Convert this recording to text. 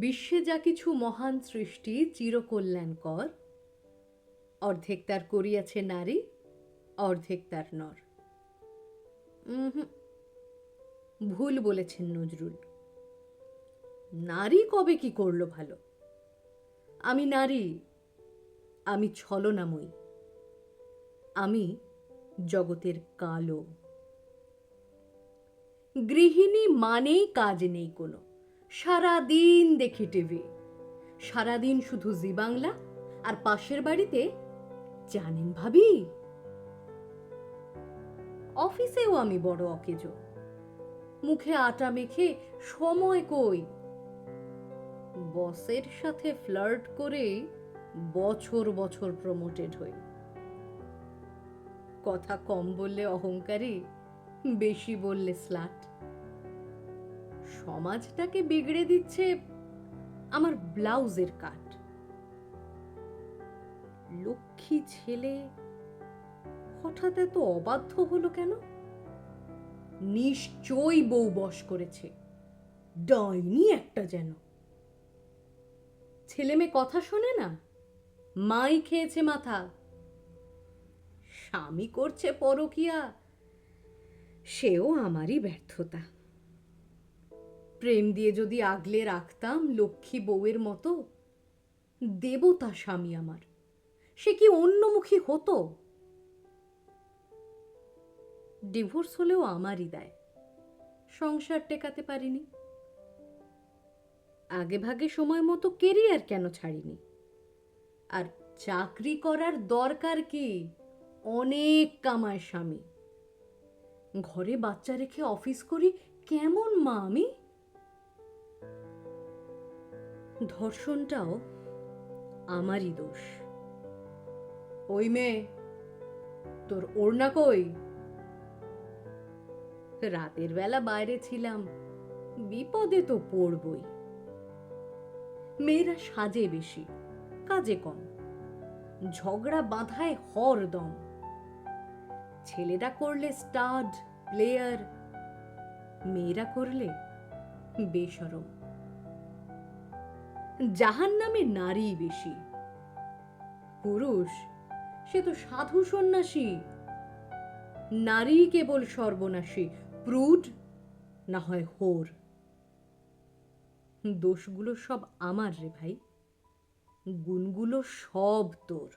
বিশ্বে যা কিছু মহান সৃষ্টি চিরকল্যাণকর অর্ধেক তার করিয়াছে নারী অর্ধেক তার নর। ভুল বলেছেন নজরুল। নারী কবে কি করল ভালো? আমি নারী, আমি ছলনাময়ী, আমি জগতের কালো। গৃহিণী মানেই কাজ নেই কোনো। সারাদিন দেখি টিভি। সারাদিন শুধু জি বাংলা আর পাশের বাড়িতে জানেন ভাবি? অফিসেও আমি বড় অকেজো। মুখে আটা মেখে সময় কই? বসের সাথে ফ্লার্ট করে বছর বছর প্রমোটেড হই। কথা কম বললে অহংকারী, বেশি বললে স্লাট সমাজটাকে বিগড়ে দিচ্ছে আমার ব্লাউজের কাট। লক্ষ্মী ছেলে হঠাৎ এত অবাধ্য হলো কেন? নিশ্চয়ই বউ বস করেছে। ডাইনি একটা যেন। ছেলে মেয়ে কথা শোনে না? মাই খেয়েছে মাথা। স্বামী করছে পরকিয়া। সেও আমারই ব্যর্থতা। প্রেম দিয়ে যদি আগলে রাখতাম লক্ষ্মী বউয়ের মতো, দেবতা স্বামী আমার। সে কি অন্যমুখী হতো? ডিভোর্স হলেও আমারই দায়। সংসার টেকাতে পারিনি। আগে ভাগে সময় মতো কেরিয়ার কেন ছাড়িনি? আর চাকরি করার দরকার কি? অনেক কামায় স্বামী। ঘরে বাচ্চা রেখে অফিস করি কেমন মা আমি? ধর্ষণটাও আমারই দোষ। ওই মেয়ে, তোর ওড়না কই? রাতের বেলা বাইরে ছিলাম। বিপদে তো পড়বই। মেয়েরা সাজে বেশি, কাজে কম। ঝগড়া বাঁধায় হরদম ছেলেরা করলে স্টাড, প্লেয়ার। মেয়েরা করলে বেসরম। জাহান নামে নারী বেশি। পুরুষ, সে তো সাধু সন্ন্যাসী। নারী কেবল সর্বনাশী। প্রুড না হয় হোর? দোষগুলো সব আমার রে ভাই। গুণগুলো সব তোর।